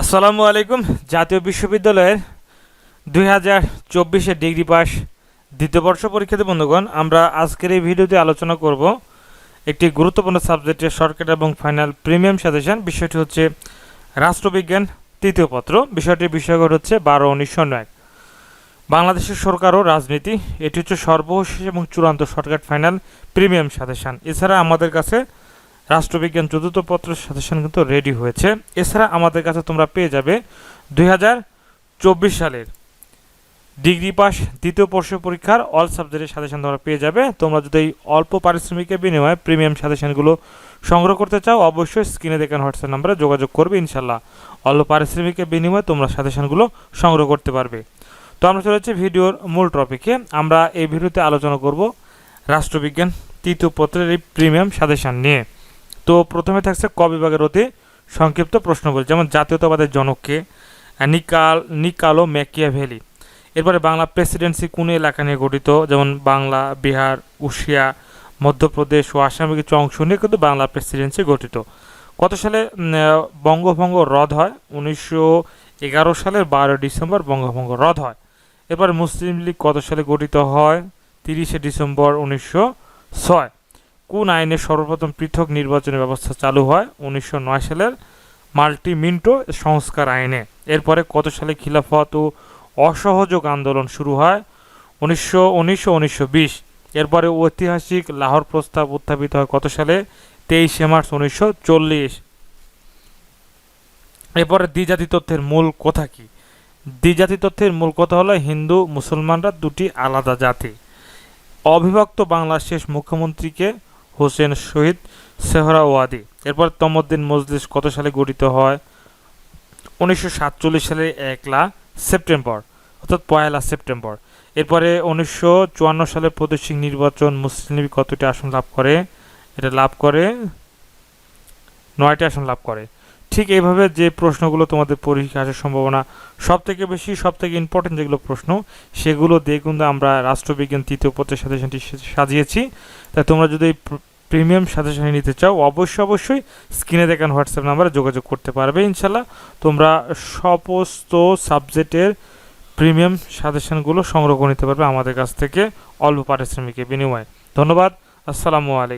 আসসালামু আলাইকুম। জাতীয় বিশ্ববিদ্যালয়ের দুই হাজার চব্বিশে ডিগ্রি পাস দ্বিতীয় বর্ষ পরীক্ষার্থী বন্ধুগণ, আমরা আজকের এই ভিডিওতে আলোচনা করব একটি গুরুত্বপূর্ণ সাবজেক্টের শর্টকাট এবং ফাইনাল প্রিমিয়াম সাজেশন। বিষয়টি হচ্ছে রাষ্ট্রবিজ্ঞান, তৃতীয় পত্র। বিষয়টির বিষয়গত হচ্ছে বারো উনিশশো নয় বাংলাদেশের সরকার ও রাজনীতি, এটি হচ্ছে সর্বশেষ এবং চূড়ান্ত শর্টকাট ফাইনাল প্রিমিয়াম সাজেশন। এছাড়া আমাদের কাছে রাষ্ট্রবিজ্ঞান চতুর্থ পত্র সাজেশন কিন্তু রেডি হয়েছে। এছাড়া আমাদের কাছে তোমরা পেয়ে যাবে দুই হাজার চব্বিশ সালের ডিগ্রি পাস দ্বিতীয় বর্ষ পরীক্ষার অল সাবজেক্টের সাজেশন তোমরা পেয়ে যাবে। তোমরা যদি এই অল্প পারিশ্রমিকের বিনিময়ে প্রিমিয়াম সাজেশনগুলো সংগ্রহ করতে চাও, অবশ্যই স্ক্রিনে দেখেন হোয়াটসঅ্যাপ নাম্বারে যোগাযোগ করবে ইনশাল্লাহ অল্প পারিশ্রমিকের বিনিময়ে তোমরা সাজেশনগুলো সংগ্রহ করতে পারবে। তো আমরা চলে যাচ্ছি ভিডিওর মূল টপিকে আমরা এই ভিডিওতে আলোচনা করব রাষ্ট্রবিজ্ঞান তৃতীয় পত্রের এই প্রিমিয়াম সাজেশন নিয়ে। তো প্রথমে থাকছে ক বিভাগের অতি সংক্ষিপ্ত প্রশ্নগুলি, যেমন জাতীয়তাবাদের জনককে, নিকাল, নিকালো ভ্যালি এরপরে বাংলা প্রেসিডেন্সি কোন এলাকা নিয়ে গঠিত? যেমন বাংলা, বিহার, উশিয়া, মধ্যপ্রদেশ ও আসামের কিছু অংশ নিয়ে কিন্তু বাংলা প্রেসিডেন্সি গঠিত। কত সালে বঙ্গভঙ্গ রদ হয়? উনিশশো এগারো সালের বারো ডিসেম্বর বঙ্গভঙ্গ রদ হয়। এরপরে মুসলিম লীগ কত সালে গঠিত হয়? তিরিশে ডিসেম্বর উনিশশো ছয়। কোন আইনে সর্বপ্রথম পৃথক নির্বাচনের ব্যবস্থা চালু হয়? উনিশশো নয় সালের মাল্টি মিন্টো সংস্কার আইনে। এরপরে কত সালে খিলাফত ও অসহযোগ আন্দোলন শুরু হয়? উনিশশো উনিশশো উনিশশো বিশ। এরপরে ঐতিহাসিক লাহোর প্রস্তাব উত্থাপিত হয় কত সালে? তেইশে মার্চ উনিশশো চল্লিশ। এরপরে দ্বিজাতি তথ্যের মূল কথা কি? দ্বিজাতি তথ্যের মূল কথা হলো হিন্দু, মুসলমানরা দুটি আলাদা জাতি। অবিভক্ত বাংলার শেষ মুখ্যমন্ত্রীকে হোসেন শহীদ সেহরাওয়াদি এরপর তমদ্দিন মজলিস কত সালে গঠিত হয়? উনিশশো সাতচল্লিশ একলা সেপ্টেম্বর, অর্থাৎ পয়লা সেপ্টেম্বর। এরপরে উনিশশো চুয়ান্ন সালের প্রাদেশিক নির্বাচন মুসলিম লীগ কতটি আসন লাভ করে? এটা লাভ করে নয়টি আসন লাভ করে। ঠিক এইভাবে যে প্রশ্নগুলো তোমাদের পরীক্ষা আসার সম্ভাবনা সব থেকে বেশি সব থেকে ইম্পর্টেন্ট যেগুলো প্রশ্ন, সেগুলো কিন্তু আমরা রাষ্ট্রবিজ্ঞান তৃতীয় পত্রের সাজেশনটি সাজিয়েছি। তাই তোমরা যদি এই প্রিমিয়াম সাথে সাথে নিতে চাও, অবশ্যই অবশ্যই স্ক্রিনে দেখান হোয়াটসঅ্যাপ নাম্বারে যোগাযোগ করতে পারবে ইনশাল্লাহ। তোমরা সমস্ত সাবজেক্টের প্রিমিয়াম সাজেশনগুলো সংগ্রহ করে নিতে পারবে আমাদের কাছ থেকে, অল্প পারিশ্রমিকের বিনিময়ে। ধন্যবাদ, আসসালামু আলাইকুম।